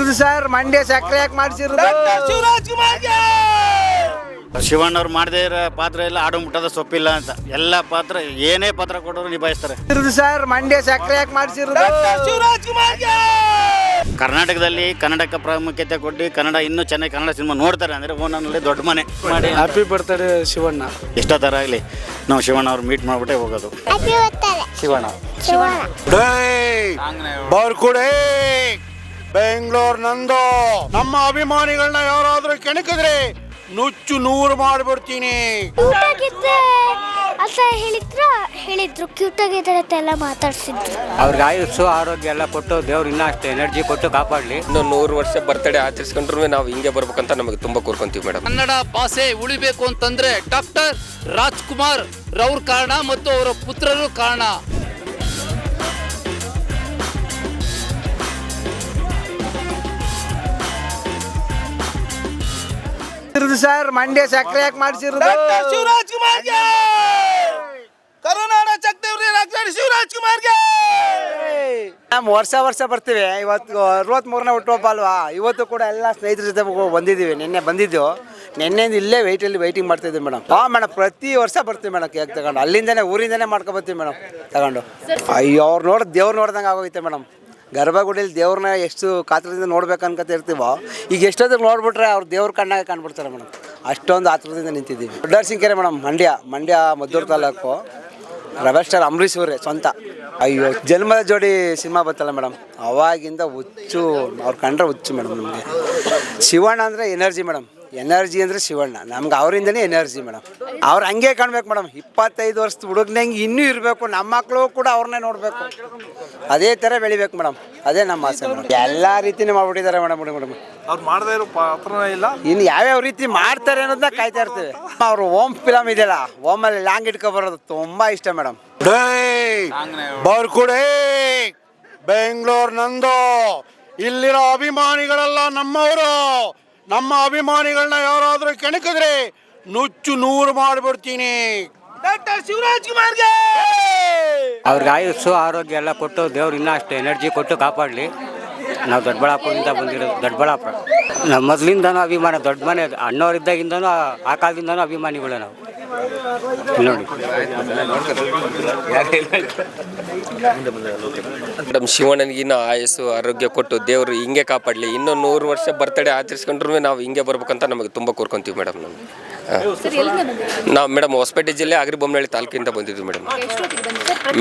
ಮಾಡಿಸಿರೋದು sir Mandya ಸಕ್ಕರೆ ಯಾಕೆ ಮಾಡಿಸಿರೋದು? ಶಿವಣ್ಣವ್ರು ಮಾಡದೇ ಇರೋ ಪಾತ್ರ ಎಲ್ಲ ಆಡು ಮುಟ್ಟದ ಸೊಪ್ಪಿಲ್ಲ ಅಂತ. ಎಲ್ಲ ಪಾತ್ರ ಏನೇ ಪಾತ್ರ ಕೊಟ್ಟರು ನಿಭಾಯಿಸ್ತಾರೆ. ಇರೋದು ಸರ್ ಮಂಡ್ಯ ಸಕ್ಕರೆ ಯಾಕೆ ಮಾಡಿಸಿರೋದು? ಕರ್ನಾಟಕದಲ್ಲಿ ಕನ್ನಡಕ್ಕೆ ಪ್ರಾಮುಖ್ಯತೆ ಕೊಟ್ಟು ಕನ್ನಡ ಇನ್ನೂ ಚೆನ್ನಾಗಿ ಕನ್ನಡ ಸಿನಿಮಾ ನೋಡ್ತಾರೆ ಅಂದರೆ ಓನಲ್ಲಿ ದೊಡ್ಡ ಮನೆ. ಮಾಡಿ. ಹ್ಯಾಪಿ ಬರ್ತಾರೆ ಶಿವಣ್ಣ. ಎಷ್ಟೋ ಥರ ಆಗಲಿ ನಾವು ಶಿವಣ್ಣ ಅವ್ರು ಮೀಟ್ ಮಾಡಿಬಿಟ್ಟೆ ಹೋಗೋದು. ಶಿವಣ್ಣ. ಬರ್ಕುಡೆ ಬೆಂಗಳೂರು ನಂದು. ನಮ್ಮ ಅಭಿಮಾನಿಗಳನ್ನ ಯಾರಾದ್ರೂ ಕೆಣಕಿದ್ರೆ ನುಚ್ಚು ನೂರು ಮಾಡಿಬಿಡ್ತೀನಿ. ಅಷ್ಟೇ ಅಂತ ಹೇಳಿದ್ರು? ಹೇಳಿದ್ರು ಕ್ಯೂಟಾಗಿದ್ದಾರೆ ಅಂತ ಎಲ್ಲ ಮಾತಾಡ್ಸಿದ್ರು. ಅವ್ರಿಗೆ ಆಯುಸ್ಸು ಆರೋಗ್ಯ ಎಲ್ಲ ಕೊಟ್ಟು ದೇವ್ರು ಇನ್ನೂ ಅಷ್ಟು ಎನರ್ಜಿ ಕೊಟ್ಟು ಕಾಪಾಡಲಿ. ಇನ್ನು ನೂರು ವರ್ಷ ಬರ್ತಡೇ ಆಚರಿಸ್ಕೊಂಡ್ರು ನಾವು ಹಿಂಗೆ ಬರ್ಬೇಕಂತ ನಮಗೆ ತುಂಬ ಕೋರ್ಕೊಂತೀವಿ ಮೇಡಮ್. ಕನ್ನಡ ಭಾಷೆ ಉಳಿಬೇಕು ಅಂತಂದ್ರೆ ಡಾಕ್ಟರ್ ರಾಜ್ಕುಮಾರ್ ರವ್ರ ಕಾರಣ ಮತ್ತು ಅವರ ಪುತ್ರರು ಕಾರಣ. ಸರ್ ಮಂಡ್ಯ ಸಕ್ಕರೆ ಯಾಕೆ ಮಾಡಿಸಿರೋದು? ಶಿವರಾಜ್ ಕುಮಾರ್ಗೆ! ಕರುನಾಡ ಚಕ್ರವರ್ತಿ ಡಾಕ್ಟರ್ ಶಿವರಾಜ್ ಕುಮಾರ್ಗೆ! ವರ್ಷ ವರ್ಷ ಬರ್ತೀವಿ ಇವತ್ತು ಅರವತ್ತ್ ಮೂರನೇ ಹುಟ್ಟುಹಬ್ಬ ಅಲ್ವಾ? ಇವತ್ತು ಕೂಡ ಎಲ್ಲ ಸ್ನೇಹಿತರ ಜೊತೆ ಬಂದಿದ್ದೀವಿ ನಿನ್ನೆ ಬಂದಿದ್ದು. ನಿನ್ನೆಯಿಂದ ಇಲ್ಲೇ ವೆಯ್ಟಲ್ಲಿ ವೆಯ್ಟಿಂಗ್ ಇದ್ದೀವಿ ಮೇಡಮ್ ಹಾ ಮೇಡಮ್ ಪ್ರತಿ ವರ್ಷ ಬರ್ತೀವಿ ಮೇಡಮ್ ಕೇಕ್ ತಗೊಂಡು. ಅಲ್ಲಿಂದನೇ ಊರಿಂದನೇ ಮಾಡ್ಕೊಬರ್ತೀವಿ ಮೇಡಮ್ ತಗೊಂಡು. ಅಯ್ಯೋ ಅವ್ರು ನೋಡಿ ದೇವ್ರು ನೋಡ್ದಂಗೆ ಆಗೋಯ್ತೆ ಮೇಡಮ್ ಗರ್ಭಗುಡಿಲಿ ದೇವ್ರನ್ನ ಎಷ್ಟು ಕಾತ್ರದಿಂದ ನೋಡ್ಬೇಕು ಅನ್ಕೊತ ಇರ್ತೀವೋ, ಈಗ ಎಷ್ಟೊತ್ತಿಗೆ ನೋಡ್ಬಿಟ್ರೆ ಅವ್ರು ದೇವ್ರ ಕಣ್ಣಾಗೆ ಕಾಣ್ಬಿಡ್ತಾರೆ ಮೇಡಮ್. ಅಷ್ಟೊಂದು ಆತ್ರದಿಂದ ನಿಂತಿದ್ದೀವಿ. ದೊಡ್ಡ ಸಿಂಕೆರೆ ಮೇಡಮ್, ಮಂಡ್ಯ ಮಂಡ್ಯ ಮದ್ದೂರು ತಾಲೂಕು. ರವೆ ಸ್ಟಾರ್ ಅಂಬರೀಶ್ ಅವರೇ, ಸ್ವಂತ. ಅಯ್ಯೋ, ಜನ್ಮದ ಜೋಡಿ ಸಿನಿಮಾ ಬತ್ತಲ್ಲ ಮೇಡಮ್. ಅವಾಗಿಂದ ಹುಚ್ಚು, ಅವ್ರು ಕಂಡ್ರೆ ಹುಚ್ಚು ಮೇಡಮ್ ನಮಗೆ. ಶಿವಣ್ಣ ಅಂದರೆ ಎನರ್ಜಿ ಮೇಡಮ್. ಎನರ್ಜಿ ಅಂದರೆ ಶಿವಣ್ಣ. ನಮ್ಗೆ ಅವರಿಂದನೇ ಎನರ್ಜಿ ಮೇಡಮ್. ಅವ್ರು ಹಂಗೆ ಕಾಣ್ಬೇಕು ಮೇಡಮ್. ಇಪ್ಪತ್ತೈದು ವರ್ಷದ ಹುಡುಗನಂಗೆ ಇನ್ನೂ ಇರಬೇಕು. ನಮ್ಮ ಮಕ್ಕಳು ಕೂಡ ಅವ್ರನ್ನೇ ನೋಡಬೇಕು. ಅದೇ ಥರ ಬೆಳಿಬೇಕು ಮೇಡಮ್. ಅದೇ ನಮ್ಮ ಆಸೆ ಮೇಡಮ್. ಎಲ್ಲ ರೀತಿನೂ ಮಾಡ್ಬಿಟ್ಟಿದ್ದಾರೆ ಮೇಡಮ್ ಮೇಡಮ್. ಅವ್ರು ಮಾಡದೇ ಇರೋ ಪಾತ್ರನೇ ಇಲ್ಲ. ಇನ್ನು ಯಾವ್ಯಾವ ರೀತಿ ಮಾಡ್ತಾರೆ ಅನ್ನೋದನ್ನ ಕಾಯ್ತಾ ಇರ್ತೀವಿ. ಅವರು ಓಮ್ ಫಿಲಮ್ ಇದೆಯಲ್ಲ ಓಮಲ್ಲಿ ಲಾಂಗ್ ಇಟ್ಕೊ ಬರೋದು ತುಂಬ ಇಷ್ಟ ಮೇಡಮ್. ಬರ್ಕುಡೆ ಬೆಂಗಳೂರು ನಂದು. ಇಲ್ಲಿರೋ ಅಭಿಮಾನಿಗಳೆಲ್ಲ ನಮ್ಮವರು. ನಮ್ಮ ಅಭಿಮಾನಿಗಳನ್ನ ಯಾರಾದ್ರೂ ಕೆಣಕಿದ್ರೆ ನುಚ್ಚು ನೂರು ಮಾಡಿಬಿಡ್ತೀನಿ. ಡಾಕ್ಟರ್ ಶಿವರಾಜ್ ಕುಮಾರ್ಗೆ! ಅವ್ರಿಗೆ ಆಯುಸ್ಸು ಆರೋಗ್ಯ ಎಲ್ಲ ಕೊಟ್ಟು ದೇವ್ರು ಇನ್ನೂ ಅಷ್ಟು ಎನರ್ಜಿ ಕೊಟ್ಟು ಕಾಪಾಡಲಿ. ನಾವು ದೊಡ್ಡಬಳ್ಳಾಪುರದಿಂದ ಬಂದಿರೋದು ದೊಡ್ಡಬಳ್ಳಾಪುರ. ನಮ್ಮ ಮೊದಲಿಂದನೂ ಅಭಿಮಾನ ದೊಡ್ಡ ಮನೆ ಅದು. ಅಣ್ಣವರಿದ್ದಾಗಿಂದನೂ ಆ- ಕಾಲದಿಂದನೂ ಅಭಿಮಾನಿಗಳು ನಾವು. ಮೇಡಮ್, ಶಿವಣ್ಣನಿಗಿನ್ನ ಆಯಸ್ಸು, ಆರೋಗ್ಯ ಕೊಟ್ಟು ದೇವರು ಹಿಂಗೆ ಕಾಪಾಡಲಿ. ಇನ್ನೂ ನೂರು ವರ್ಷ ಬರ್ತಡೇ ಆಚರಿಸ್ಕೊಂಡ್ರು ನಾವು ಹಿಂಗೆ ಬರ್ಬೇಕಂತ ನಮಗೆ ತುಂಬ ಕೋರ್ಕೊಂತೀವಿ ಮೇಡಮ್ ನಮಗೆ ನಾವು ಮೇಡಮ್ ಹೊಸಪೇಟೆ ಜಿಲ್ಲೆ ಅಗ್ರಿಬೊಮ್ಮನಹಳ್ಳಿ ತಾಲೂಕಿಂದ ಬಂದಿದ್ವಿ ಮೇಡಮ್.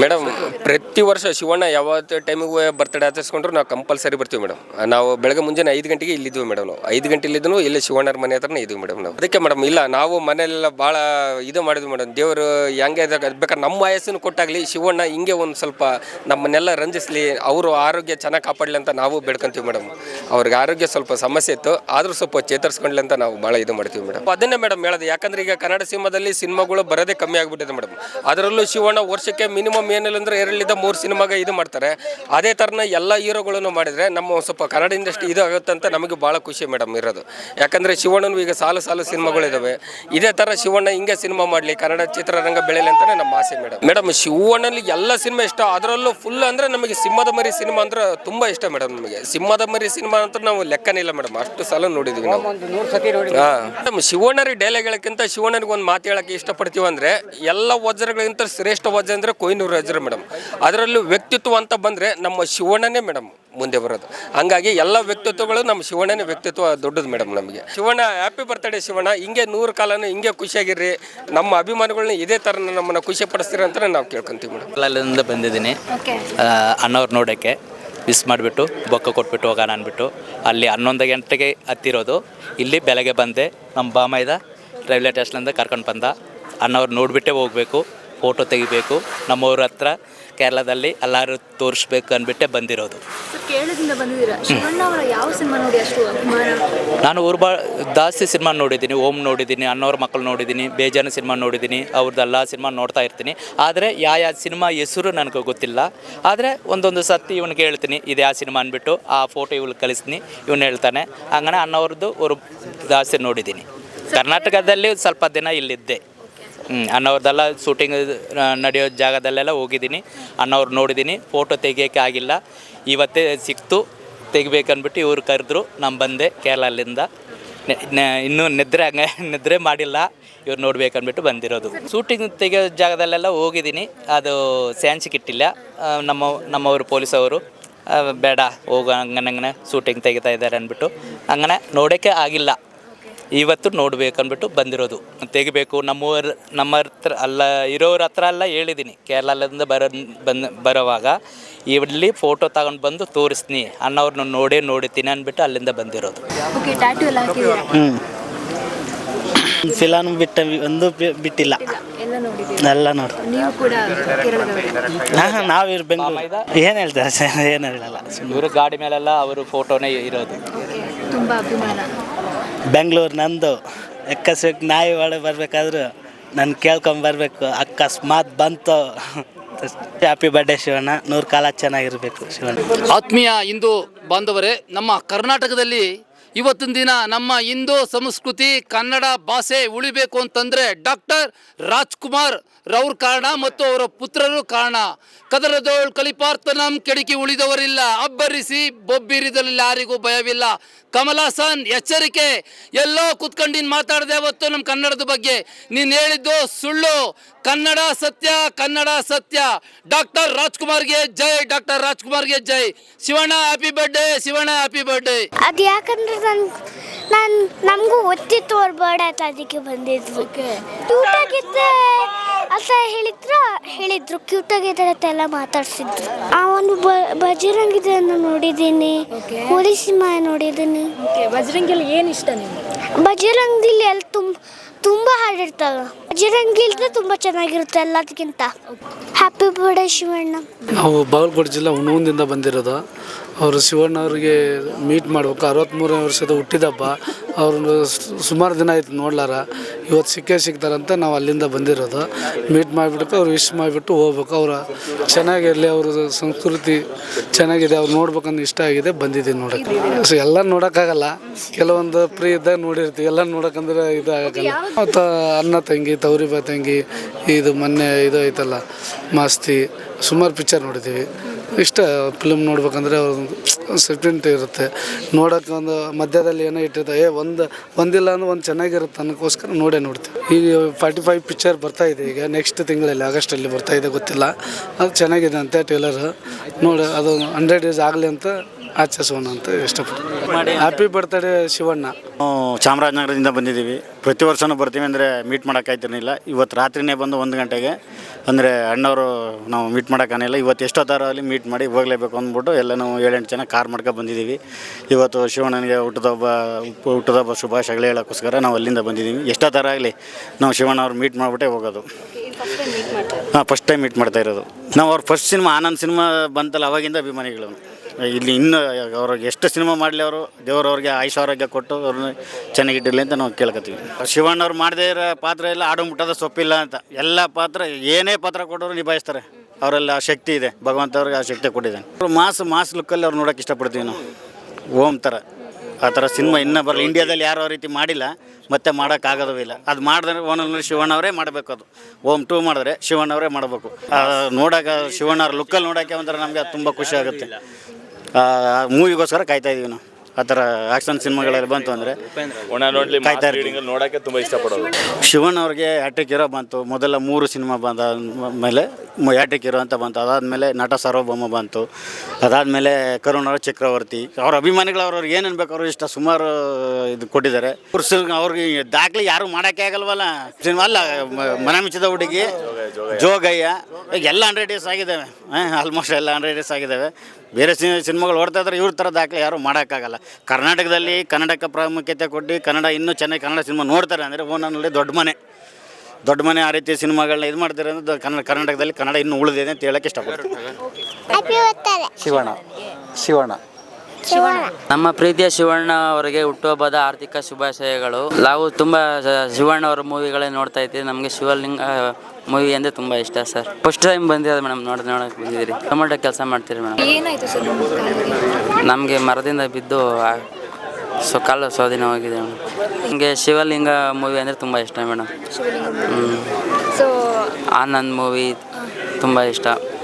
ಮೇಡಮ್, ಪ್ರತಿ ವರ್ಷ ಶಿವಣ್ಣ ಯಾವತ್ತು ಟೈಮಿಗೆ ಬರ್ತಡೇ ಆಚರಿಸ್ಕೊಂಡ್ರು ನಾವು ಕಂಪಲ್ಸರಿ ಬರ್ತೀವಿ ಮೇಡಮ್. ನಾವು ಬೆಳಗ್ಗೆ ಮುಂಜಾನೆ ಐದು ಗಂಟೆಗೆ ಇಲ್ಲಿದ್ವಿ ಮೇಡಮ್ ನಾವು. ಐದು ಗಂಟೆ ಇಲ್ಲಿದ್ದು ಇಲ್ಲೇ ಶಿವಣ್ಣರ ಮನೆ ಹತ್ರನೇ ಇದ್ವಿ ಮೇಡಮ್ ನಾವು. ಅದಕ್ಕೆ ಮೇಡಮ್, ಇಲ್ಲ, ನಾವು ಮನೆಯಲ್ಲೆಲ್ಲ ಭಾಳ ಇದು ಮಾಡಿದ್ವಿ ಮೇಡಮ್. ದೇವರು ಹೆಂಗೆ ಇದಾಗ ಬೇಕಾದ್ರೆ ನಮ್ಮ ವಯಸ್ಸನ್ನು ಕೊಟ್ಟಾಗಲಿ ಶಿವಣ್ಣ ಹಿಂಗೆ ಒಂದು ಸ್ವಲ್ಪ ನಮ್ಮನ್ನೆಲ್ಲ ರಂಜಿಸ್ಲಿ, ಅವರು ಆರೋಗ್ಯ ಚೆನ್ನಾಗಿ ಕಾಪಾಡಲಿ ಅಂತ ನಾವು ಬೇಡ್ಕೊಂತೀವಿ ಮೇಡಮ್. ಅವ್ರಿಗೆ ಆರೋಗ್ಯ ಸ್ವಲ್ಪ ಸಮಸ್ಯೆ ಇತ್ತು, ಆದರೂ ಸ್ವಲ್ಪ ಚೇತರಿಸ್ಕೊಂಡ್ಲಿ ಅಂತ ನಾವು ಭಾಳ ಇದು ಮಾಡ್ತೀವಿ ಮೇಡಮ್. ಅದನ್ನೇ ಮೇಡಮ್ ಹೇಳೋದು. ಯಾಕಂದ್ರೆ ಈಗ ಕನ್ನಡ ಸಿನಿಮಾದಲ್ಲಿ ಸಿನಿಮಾಗಳು ಬರೋದೇ ಕಮ್ಮಿ ಆಗಿಬಿಟ್ಟಿದೆ ಮೇಡಮ್. ಅದರಲ್ಲೂ ಶಿವಣ್ಣ ವರ್ಷಕ್ಕೆ ಮಿನಿಮಮ್ ಏನಿಲ್ಲ ಅಂದ್ರೆ ಎರಡರಿಂದ ಮೂರು ಸಿನಿಮಾಗ ಇದು ಮಾಡ್ತಾರೆ. ಅದೇ ಥರನ ಎಲ್ಲ ಹೀರೋಗಳನ್ನು ಮಾಡಿದರೆ ನಮ್ಮ ಸ್ವಲ್ಪ ಕನ್ನಡ ಇಂಡಸ್ಟ್ರಿ ಇದು ಆಗುತ್ತೆ ಅಂತ ನಮಗೆ ಭಾಳ ಖುಷಿ ಮೇಡಮ್ ಇರೋದು. ಯಾಕಂದರೆ ಶಿವಣ್ಣನು ಈಗ ಸಾಲು ಸಾಲು ಸಿನಿಮಾಗಳಿದ್ದಾವೆ ಇದೇ ಥರ ಶಿವಣ್ಣ ಹಿಂಗೆ ಸಿನಿಮಾ ಮಾಡಲಿ ಕನ್ನಡ ಚಿತ್ರರಂಗ ಬೆಳೆಯಲಿ ಅಂತಲೇ ನಮ್ಮ ಆಸೆ ಮೇಡಮ್. ಮೇಡಮ್ ಶಿವಣ್ಣಲ್ಲಿ ಎಲ್ಲ ಸಿನಿಮಾ ಇಷ್ಟ. ಅದರಲ್ಲೂ ಫುಲ್ ಅಂದರೆ ನಮಗೆ ಸಿಂಹದ ಮರಿ ಸಿನಿಮಾ ಅಂದ್ರೆ ತುಂಬ ಇಷ್ಟ ಮೇಡಮ್ ನಮಗೆ. ಸಿಂಹದ ಮರಿ ಸಿನಿಮಾ ಅಂತ ನಾವು ಲೆಕ್ಕನೇ ಇಲ್ಲ ಮೇಡಮ್. ಅಷ್ಟು ಸಲ ನೋಡಿದ್ವಿ ನಾವು. ಹಾ. ನಮ್ಮ ಶಿವಣ್ಣರಿಗೆ ಡೈಲಾಗ್ ಹೇಳಕ್ಕಿಂತ ಶಿವಣ್ಣನಿಗೆ ಒಂದು ಮಾತು ಹೇಳಕ್ಕೆ ಇಷ್ಟಪಡ್ತೀವಿ ಅಂದರೆ ಎಲ್ಲ ವಜ್ರಗಳಿಗಿಂತ ಶ್ರೇಷ್ಠ ವಜ್ರ ಅಂದರೆ ಕೊಯ್ನೂರು ವಜ್ರ ಮೇಡಮ್. ಅದರಲ್ಲೂ ವ್ಯಕ್ತಿತ್ವ ಅಂತ ಬಂದರೆ ನಮ್ಮ ಶಿವಣ್ಣನೇ ಮೇಡಮ್ ಮುಂದೆ ಬರೋದು. ಹಂಗಾಗಿ ಎಲ್ಲ ವ್ಯಕ್ತಿತ್ವಗಳು ನಮ್ಮ ಶಿವಣ್ಣನೇ ವ್ಯಕ್ತಿತ್ವ ದೊಡ್ಡದು ಮೇಡಮ್ ನಮಗೆ. Shivanna happy birthday Shivanna. ಹಿಂಗೆ ನೂರು ಕಾಲನು ಹಿಂಗೆ ಖುಷಿಯಾಗಿರ್ರಿ. ನಮ್ಮ ಅಭಿಮಾನಿಗಳನ್ನ ಇದೇ ಥರ ನಮ್ಮನ್ನು ಖುಷಿ ಪಡಿಸ್ತೀರ ಅಂತ ನಾವು ಕೇಳ್ಕೊಂತೀವಿ ಮೇಡಮ್. ಅಲ್ಲಿಂದ ಬಂದಿದ್ದೀನಿ. ಅಣ್ಣವ್ರು ನೋಡೋಕ್ಕೆ ಮಿಸ್ ಮಾಡಿಬಿಟ್ಟು ಬೊಕ್ಕ ಕೊಟ್ಬಿಟ್ಟು ಹೋಗೋಣ ಅಂದ್ಬಿಟ್ಟು ಅಲ್ಲಿ ಹನ್ನೊಂದು ಗಂಟೆಗೆ ಹತ್ತಿರೋದು. ಇಲ್ಲಿ ಬೆಳಗ್ಗೆ ಬಂದೆ ನಮ್ಮ ಬಾಮೈದ ರೈಲ್ವೆ ಸ್ಟೇಷನಿಂದ ಕರ್ಕೊಂಡು ಬಂದ. ಅನ್ನೋರು ನೋಡಿಬಿಟ್ಟೇ ಹೋಗಬೇಕು ಫೋಟೋ ತೆಗಿಬೇಕು. ನಮ್ಮವ್ರ ಹತ್ರ ಕೇರಳದಲ್ಲಿ ಎಲ್ಲರೂ ತೋರಿಸ್ಬೇಕು ಅಂದ್ಬಿಟ್ಟೆ ಬಂದಿರೋದು. ನಾನು ಊರು ಬಾ ಜಾಸ್ತಿ ಸಿನಿಮಾ ನೋಡಿದ್ದೀನಿ ಓಮ್ ನೋಡಿದ್ದೀನಿ ಅನ್ನೋರ ಮಕ್ಕಳು ನೋಡಿದ್ದೀನಿ ಬೇಜಾನ ಸಿನಿಮಾ ನೋಡಿದ್ದೀನಿ ಅವ್ರದ್ದೆಲ್ಲ ಸಿನಿಮಾ ನೋಡ್ತಾ ಇರ್ತೀನಿ. ಆದರೆ ಯಾವ ಯಾವ ಸಿನಿಮಾ ಹೆಸರು ನನಗೆ ಗೊತ್ತಿಲ್ಲ. ಆದರೆ ಒಂದೊಂದು ಸತ್ತಿ ಇವನಿಗೆ ಹೇಳ್ತೀನಿ ಇದು ಯಾವ ಸಿನಿಮಾ ಅಂದ್ಬಿಟ್ಟು ಆ ಫೋಟೋ ಇವ್ಳಿಗೆ ಕಳಿಸ್ತೀನಿ ಇವನು ಹೇಳ್ತಾನೆ. ಹಂಗನೆ ಅಣ್ಣವ್ರದ್ದು ಅವರು ಜಾಸ್ತಿ ನೋಡಿದ್ದೀನಿ. ಕರ್ನಾಟಕದಲ್ಲಿ ಸ್ವಲ್ಪ ದಿನ ಇಲ್ಲಿದ್ದೆ. ಅನ್ನೋರ್ದೆಲ್ಲ ಶೂಟಿಂಗ್ ನಡೆಯೋ ಜಾಗದಲ್ಲೆಲ್ಲ ಹೋಗಿದ್ದೀನಿ. ಅನ್ನೋರು ನೋಡಿದ್ದೀನಿ ಫೋಟೋ ತೆಗಿಯೋಕ್ಕೆ ಆಗಿಲ್ಲ. ಇವತ್ತೇ ಸಿಕ್ತು ತೆಗಿಬೇಕನ್ಬಿಟ್ಟು ಇವ್ರು ಕರೆದ್ರು ನಾನು ಬಂದೆ ಕೇರಳದಿಂದ ಇನ್ನೂ ನಿದ್ರೆ ಹಂಗೆ ನಿದ್ರೆ ಮಾಡಿಲ್ಲ ಇವ್ರು ನೋಡ್ಬೇಕನ್ಬಿಟ್ಟು ಬಂದಿರೋದು. ಶೂಟಿಂಗ್ ತೆಗಿಯೋ ಜಾಗದಲ್ಲೆಲ್ಲ ಹೋಗಿದ್ದೀನಿ ಅದು ಸ್ಯಾನ್ಸ್ ಕಿಟ್ಟಿಲ್ಲ. ನಮ್ಮ ನಮ್ಮವರು ಪೊಲೀಸ್ ಅವರು ಆ, ಬೇಡ ಹೋಗೋ ಹಂಗನಂಗನೆ ಶೂಟಿಂಗ್ ತೆಗಿತಾ ಇದ್ದಾರೆ ಅಂದ್ಬಿಟ್ಟು. ಹಂಗನೆ ನೋಡೋಕ್ಕೆ ಆಗಿಲ್ಲ. ಇವತ್ತು ನೋಡ್ಬೇಕನ್ಬಿಟ್ಟು ಬಂದಿರೋದು. ತೆಗಿಬೇಕು ನಮ್ಮೂರ ನಮ್ಮ ಹತ್ರ ಅಲ್ಲ ಇರೋರ ಹತ್ರ ಎಲ್ಲ ಹೇಳಿದ್ದೀನಿ ಕೇರಳದಿಂದ ಬರೋ ಬಂದ ಬರೋವಾಗ ಇಲ್ಲಿ ಫೋಟೋ ತಗೊಂಡು ಬಂದು ತೋರಿಸ್ತೀನಿ. ಅಣ್ಣವ್ರನ್ನ ನೋಡೇ ನೋಡಿತೀನಿ ಅಂದ್ಬಿಟ್ಟು ಅಲ್ಲಿಂದ ಬಂದಿರೋದು. ಫಿಲಾನು ಬಿಟ್ಟ ಒಂದು ಬಿ- ಬಿಟ್ಟಿಲ್ಲ. ಎಲ್ಲ ನೋಡಿ ನೀವು ಕೂಡ ಕೇರಳದವರೇ? ಹಾಂ ನಾವಿರ್ ಬೆಂಗಳೂರು. ಏನು ಹೇಳ್ತಾರೆ? ಸರ್ ಏನು ಹೇಳಲ್ಲ ಇವರು ಗಾಡಿ ಮೇಲೆಲ್ಲ ಅವರು ಫೋಟೋನೇ ಇರೋದು. ತುಂಬ ಅಭಿಮಾನ. ಬೆಂಗಳೂರು ನಂದು. ಅಕಸ್ಮಾತ್ ನಾಯಿ ಒಳಗೆ ಬರಬೇಕಾದ್ರೂ ನಾನು ಕೇಳ್ಕೊಂಬರ್ಬೇಕು ಅಕಸ್ಮಾತ್ ಬಂತು. Happy birthday Shivanna. ನೂರು ಕಾಲ ಚೆನ್ನಾಗಿರಬೇಕು ಶಿವಣ್ಣ. ಆತ್ಮೀಯ ಹಿಂದೂ ಬಾಂಧವರೇ, ನಮ್ಮ ಕರ್ನಾಟಕದಲ್ಲಿ ಇವತ್ತಿನ ದಿನ ನಮ್ಮ ಹಿಂದೂ ಸಂಸ್ಕೃತಿ ಕನ್ನಡ ಭಾಷೆ ಉಳಿಬೇಕು ಅಂತಂದ್ರೆ ಡಾಕ್ಟರ್ ರಾಜ್ಕುಮಾರ್ ರವ್ರ ಕಾರಣ ಮತ್ತು ಅವರ ಪುತ್ರರು ಕಾರಣ. ಕದರದೋಳ್ ಕಲಿಪಾರ್ಥನಂ ಕೆಡಕಿ ಉಳಿದವರಿಲ್ಲ. ಅಬ್ಬರಿಸಿ ಬೊಬ್ಬಿರಿದಲ್ಲಿ ಯಾರಿಗೂ ಭಯವಿಲ್ಲ. ಕಮಲ್ ಹಾಸನ್ ಎಚ್ಚರಿಕೆ. ಎಲ್ಲೋ ಕುತ್ಕೊಂಡಿನ್ ಮಾತಾಡದೆ ಅವತ್ತು ನಮ್ಮ ಕನ್ನಡದ ಬಗ್ಗೆ. ನೀನು ಹೇಳಿದ್ದು ಸುಳ್ಳು. ಕನ್ನಡ ಸತ್ಯ ಕನ್ನಡ ಸತ್ಯ. ಡಾಕ್ಟರ್ ರಾಜ್ಕುಮಾರ್ಗೆ ಜೈ, ಡಾಕ್ಟರ್ ರಾಜ್ಕುಮಾರ್ಗೆ ಜೈ. Shivanna happy birthday Shivanna happy birthday ಅದು ಯಾಕಂದ್ರೆ ನನ್ ನಾನು ನಮಗೂ ಗೊತ್ತಿತ್ತು ಅವ್ರು ಬರ್ಡ್ ಅಂತ ಅದಕ್ಕೆ ಬಂದಿದ್ವಿ. ಕ್ಯೂಟಾಗಿದ್ದೆ ಅಂತ ಹೇಳಿದ್ರ ಹೇಳಿದ್ರು. ಕ್ಯೂಟಾಗಿದ್ದಾರೆ ಅಂತ ಎಲ್ಲ ಮಾತಾಡ್ಸಿದ್ರು. ಅವನು ಬಜರಂಗಿದನ್ನು ನೋಡಿದ್ದೀನಿ ಹೋಲಿ ಸಿಂಹ ನೋಡಿದ್ದೀನಿ. ಬಜರಂಗಿಲಿ ಏನು ಇಷ್ಟ ನಿಮಗೆ? ಬಜರಂಗಿಲಿ ಎಲ್ಲ ತುಂಬ ತುಂಬ ಚೆನ್ನಾಗಿರುತ್ತೆ ಎಲ್ಲದಕ್ಕಿಂತ. Happy birthday Shivanna. ನಾವು ಬಾಗಲಕೋಟೆ ಜಿಲ್ಲಾ ಹುಣಗುಂದಿಂದ ಬಂದಿರೋದು. ಅವರು ಶಿವಣ್ಣ ಅವರಿಗೆ ಮೀಟ್ ಮಾಡ್ಬೇಕು. ಅರವತ್ತ್ಮೂರನೇ ವರ್ಷದ ಹುಟ್ಟಿದಬ್ಬ. ಅವ್ರನ್ನ ಸುಮಾರು ದಿನ ಆಯ್ತು ನೋಡ್ಲಾರ. ಇವತ್ತು ಸಿಕ್ಕೇ ಸಿಗ್ತಾರಂತ ನಾವು ಅಲ್ಲಿಂದ ಬಂದಿರೋದು. ಮೀಟ್ ಮಾಡಿಬಿಟ್ಟು ಅವ್ರು ವಿಶ್ ಮಾಡಿಬಿಟ್ಟು ಹೋಗ್ಬೇಕು. ಅವರ ಚೆನ್ನಾಗಿರಲಿ ಅವ್ರ ಸಂಸ್ಕೃತಿ ಚೆನ್ನಾಗಿದೆ ಅವ್ರು ನೋಡ್ಬೇಕಂದ್ರೆ ಇಷ್ಟ ಆಗಿದೆ ಬಂದಿದ್ದೀನಿ ನೋಡೋಕ್ಕೆ. ಸೊ ಎಲ್ಲ ನೋಡೋಕ್ಕಾಗಲ್ಲ. ಕೆಲವೊಂದು ಫ್ರೀ ಇದ್ದಾಗ ನೋಡಿರ್ತೀವಿ. ಎಲ್ಲ ನೋಡೋಕಂದ್ರೆ ಇದು ಆಗಲ್ಲ ಮತ್ತು ಅಣ್ಣ ತಂಗಿ ತವರಿಬಾ ತಂಗಿ, ಇದು ಮೊನ್ನೆ ಇದು ಐತಲ್ಲ ಮಾಸ್ತಿ, ಸುಮಾರು ಪಿಕ್ಚರ್ ನೋಡಿದ್ದೀವಿ ಇಷ್ಟ ಫಿಲ್ಮ್ ನೋಡ್ಬೇಕಂದ್ರೆ ಅವ್ರದ್ದು ಇರುತ್ತೆ. ನೋಡೋಕೆ ಒಂದು ಮಧ್ಯದಲ್ಲಿ ಏನೋ ಇಟ್ಟಿರ್ತಾರೆ ಏ, ಒಂದು, ಒಂದಿಲ್ಲ ಅಂದ್ರೆ ಒಂದು ಚೆನ್ನಾಗಿರುತ್ತೆ ಅನ್ನೋಕ್ಕೋಸ್ಕರ ನೋಡೇ ನೋಡ್ತೀವಿ. ಈಗ ಫಾರ್ಟಿ ಫೈವ್ ಪಿಕ್ಚರ್ ಬರ್ತಾ ಇದೆ ಈಗ ನೆಕ್ಸ್ಟ್ ತಿಂಗಳಲ್ಲಿ, ಆಗಸ್ಟಲ್ಲಿ ಬರ್ತಾ ಇದೆ, ಗೊತ್ತಿಲ್ಲ. ಅದು ಚೆನ್ನಾಗಿದೆ ಅಂತೆ ಟೇಲರ್ ನೋಡಿ, ಅದು ಹಂಡ್ರೆಡ್ ಡೇಸ್ ಆಗಲಿ ಅಂತ ಆಚರಿಸೋಣ ಅಂತ ಇಷ್ಟಪಡ್ತೀನಿ. Happy birthday Shivanna. ಚಾಮರಾಜನಗರದಿಂದ ಬಂದಿದ್ದೀವಿ. ಪ್ರತಿ ವರ್ಷವೂ ಬರ್ತೀವಿ ಅಂದರೆ ಮೀಟ್ ಮಾಡೋಕ್ಕಾಯ್ತಿರಲಿಲ್ಲ ಇವತ್ತು ರಾತ್ರಿನೇ ಬಂದು ಒಂದು ಗಂಟೆಗೆ ಅಂದರೆ ಅಣ್ಣವರು ನಾವು ಮೀಟ್ ಮಾಡೋಕ್ಕಾಗಿಲ್ಲ ಇವತ್ತು ಎಷ್ಟೋ ಥರ ಅಲ್ಲಿ ಮೀಟ್ ಮಾಡಿ ಹೋಗಲೇಬೇಕು ಅಂದ್ಬಿಟ್ಟು ಎಲ್ಲ ನಾವು ಏಳೆಂಟು ಜನ ಕಾರ್ ಮಾಡ್ಕೊ ಬಂದಿದ್ದೀವಿ. ಇವತ್ತು ಶಿವಣ್ಣನಿಗೆ ಹುಟ್ಟದಬ್ಬ ಹುಟ್ಟದಬ್ಬ ಶುಭಾಶಯಗಳು ಹೇಳೋಕ್ಕೋಸ್ಕರ ನಾವು ಅಲ್ಲಿಂದ ಬಂದಿದ್ದೀವಿ. ಎಷ್ಟೋ ಥರ ಆಗಲಿ ನಾವು ಶಿವಣ್ಣ ಅವ್ರು ಮೀಟ್ ಮಾಡಿಬಿಟ್ಟೆ ಹೋಗೋದು. ಹಾಂ ಫಸ್ಟ್ ಟೈಮ್ ಮೀಟ್ ಮಾಡ್ತಾ ಇರೋದು. ನಾವು ಅವ್ರ ಫಸ್ಟ್ ಸಿನಿಮಾ ಆನಂದ್ ಸಿನಿಮಾ ಬಂತಲ್ಲ ಅವಾಗಿಂದ ಅಭಿಮಾನಿಗಳು. ಇಲ್ಲಿ ಇನ್ನು ಅವ್ರಿಗೆ ಎಷ್ಟು ಸಿನಿಮಾ ಮಾಡಲಿ ಅವರು ದೇವ್ರವ್ರಿಗೆ ಆಯುಷ ಆರೋಗ್ಯ ಕೊಟ್ಟು ಅವ್ರನ್ನ ಚೆನ್ನಾಗಿಟ್ಟಿರಲಿ ಅಂತ ನಾವು ಕೇಳ್ಕೊತೀವಿ ಶಿವಣ್ಣವ್ರು ಮಾಡದೇ ಇರೋ ಪಾತ್ರ ಎಲ್ಲ ಆಡು ಮುಟ್ಟದ ಸೊಪ್ಪಿಲ್ಲ ಅಂತ. ಎಲ್ಲ ಪಾತ್ರ, ಏನೇ ಪಾತ್ರ ಕೊಟ್ಟರು ನಿಭಾಯಿಸ್ತಾರೆ. ಅವರೆಲ್ಲ ಆ ಶಕ್ತಿ ಇದೆ. ಭಗವಂತ ಅವ್ರಿಗೆ ಆ ಶಕ್ತಿ ಕೊಟ್ಟಿದ್ದಾನೆ. ಅವರು ಮಾಸ್ ಮಾಸ್ ಲುಕ್ಕಲ್ಲಿ ಅವ್ರು ನೋಡೋಕೆ ಇಷ್ಟಪಡ್ತೀವಿ ನಾವು. ಓಮ್ ಥರ. ಆ ಥರ ಸಿನಿಮಾ ಇನ್ನೂ ಬರಲ್ಲ. ಇಂಡಿಯಾದಲ್ಲಿ ಯಾರು ಆ ರೀತಿ ಮಾಡಿಲ್ಲ. ಮತ್ತೆ ಮಾಡೋಕ್ಕಾಗೋದೂ ಇಲ್ಲ. ಅದು ಮಾಡಿದ್ರೆ ಒಂದೊಂದು ಶಿವಣ್ಣವರೇ ಮಾಡಬೇಕು ಅದು. ಓಮ್ ಟೂ ಮಾಡಿದ್ರೆ ಶಿವಣ್ಣವರೇ ಮಾಡಬೇಕು. ನೋಡೋಕೆ ಶಿವಣ್ಣವ್ರ ಲುಕ್ಕಲ್ಲಿ ನೋಡೋಕ್ಕೆ ಒಂಥರ ನಮಗೆ ತುಂಬ ಖುಷಿ ಆಗುತ್ತೆ. ಮೂವಿಗೋಸ್ಕರ ಕಾಯ್ತಾ ಇದೀವಿ ನಾವು. ಆ ಥರ ಆಕ್ಷನ್ ಸಿನಿಮಾಗಳೆಲ್ಲ ಬಂತು ಅಂದರೆ ಕಾಯ್ತಾ ಇರ್ತೀವಿ. ನೋಡಕ್ಕೆ ತುಂಬಾ ಇಷ್ಟಪಡೋದು ಶಿವಣ್ಣ ಅವ್ರಿಗೆ ಹ್ಯಾಟ್ರಿಕ್ ಇರೋ ಬಂತು. ಮೊದಲ ಮೂರು ಸಿನಿಮಾ ಬಂದ ಮೇಲೆ ಇರುವಂಥ ಅಂತ ಬಂತು. ಅದಾದಮೇಲೆ ನಟ ಸಾರ್ವಭೌಮ ಬಂತು. ಅದಾದಮೇಲೆ ಕರುಣರ ಚಕ್ರವರ್ತಿ. ಅವ್ರ ಅಭಿಮಾನಿಗಳು ಅವ್ರವ್ರಿಗೆ ಏನೇನು ಅನ್ಬೇಕು ಅವ್ರು ಇಷ್ಟ ಸುಮಾರು ಇದು ಕೊಟ್ಟಿದ್ದಾರೆ. ಪುರುಷರಿಗೆ ಅವ್ರಿಗೆ ದಾಖಲೆ ಯಾರು ಮಾಡೋಕ್ಕೆ ಆಗಲ್ವಲ್ಲ? ಸಿನಿಮಾ ಅಲ್ಲ, ಮ- ಮನ ಮಿಚ್ಚಿದ ಹುಡುಗಿ ಜೋಗಯ್ಯ. ಎಲ್ಲ ಹಂಡ್ರೆಡ್ ಡೇಸ್ ಆಗಿದ್ದಾವೆ. ಆಲ್ಮೋಸ್ಟ್ ಎಲ್ಲ ಹಂಡ್ರೆಡ್ ಡೇಸ್ ಆಗಿದ್ದಾವೆ. ಬೇರೆ ಸಿನಿಮಾಗಳು ಓಡ್ತಾ ಇದ್ರೆ ಇವ್ರ ಥರ ದಾಖಲೆ ಯಾರು ಮಾಡೋಕ್ಕಾಗಲ್ಲ ಕರ್ನಾಟಕದಲ್ಲಿ ಕನ್ನಡಕ್ಕೆ ಪ್ರಾಮುಖ್ಯತೆ ಕೊಟ್ಟು ಕನ್ನಡ ಇನ್ನೂ ಚೆನ್ನಾಗಿ ಕನ್ನಡ ಸಿನಿಮಾ ನೋಡ್ತಾರೆ ಅಂದರೆ ಓನಲ್ಲಿ ದೊಡ್ಡ ಮನೆ. ದೊಡ್ಡ ಮನೆ ಆ ರೀತಿ ಸಿನಿಮಾಗಳನ್ನ ಇದು ಮಾಡ್ತಾರೆ ಅಂದ್ರೆ ಕನ್ನಡ ಕರ್ನಾಟಕದಲ್ಲಿ ಕನ್ನಡ ಇನ್ನೂ ಉಳಿದಿದೆ ಅಂತ ಹೇಳಕ್ಕೆ ಇಷ್ಟಪಡ್ತೀನಿ. ಹ್ಯಾಪಿ ಬರ್ತಾರೆ ಶಿವಣ್ಣ. ಶಿವಣ್ಣ. ನಮ್ಮ ಪ್ರೀತಿಯ ಶಿವಣ್ಣ ಅವರಿಗೆ ಹುಟ್ಟುಹಬ್ಬದ ಆರ್ಥಿಕ ಶುಭಾಶಯಗಳು. ನಾವು ತುಂಬ ಶಿವಣ್ಣ ಅವರ ಮೂವಿಗಳೇ ನೋಡ್ತಾ ಇದ್ದೀವಿ. ನಮಗೆ ಶಿವಲಿಂಗ ಮೂವಿ ಅಂದರೆ ತುಂಬ ಇಷ್ಟ ಸರ್. ಫಸ್ಟ್ ಟೈಮ್ ಬಂದಿರೋದು ಮೇಡಮ್ ನೋಡಿ ನೋಡೋಕೆ ಬಂದಿದ್ದೀರಿ. ಟೊಮೆಟೊ ಕೆಲಸ ಮಾಡ್ತೀರಿ ಮೇಡಮ್. ಏನಾಯ್ತು ಸರ್ ನಮಗೆ? ಮರದಿಂದ ಬಿದ್ದು ಸೊ ಕಾಲು ಸ್ವಾಧೀನವಾಗಿದೆ ಮೇಡಮ್. ನನಗೆ ಶಿವಲಿಂಗ ಮೂವಿ ಅಂದರೆ ತುಂಬ ಇಷ್ಟ ಮೇಡಮ್. ಶಿವಲಿಂಗ ಹ್ಞೂ ಸೊ ಆನಂದ್ ಮೂವಿ ತುಂಬ ಇಷ್ಟ.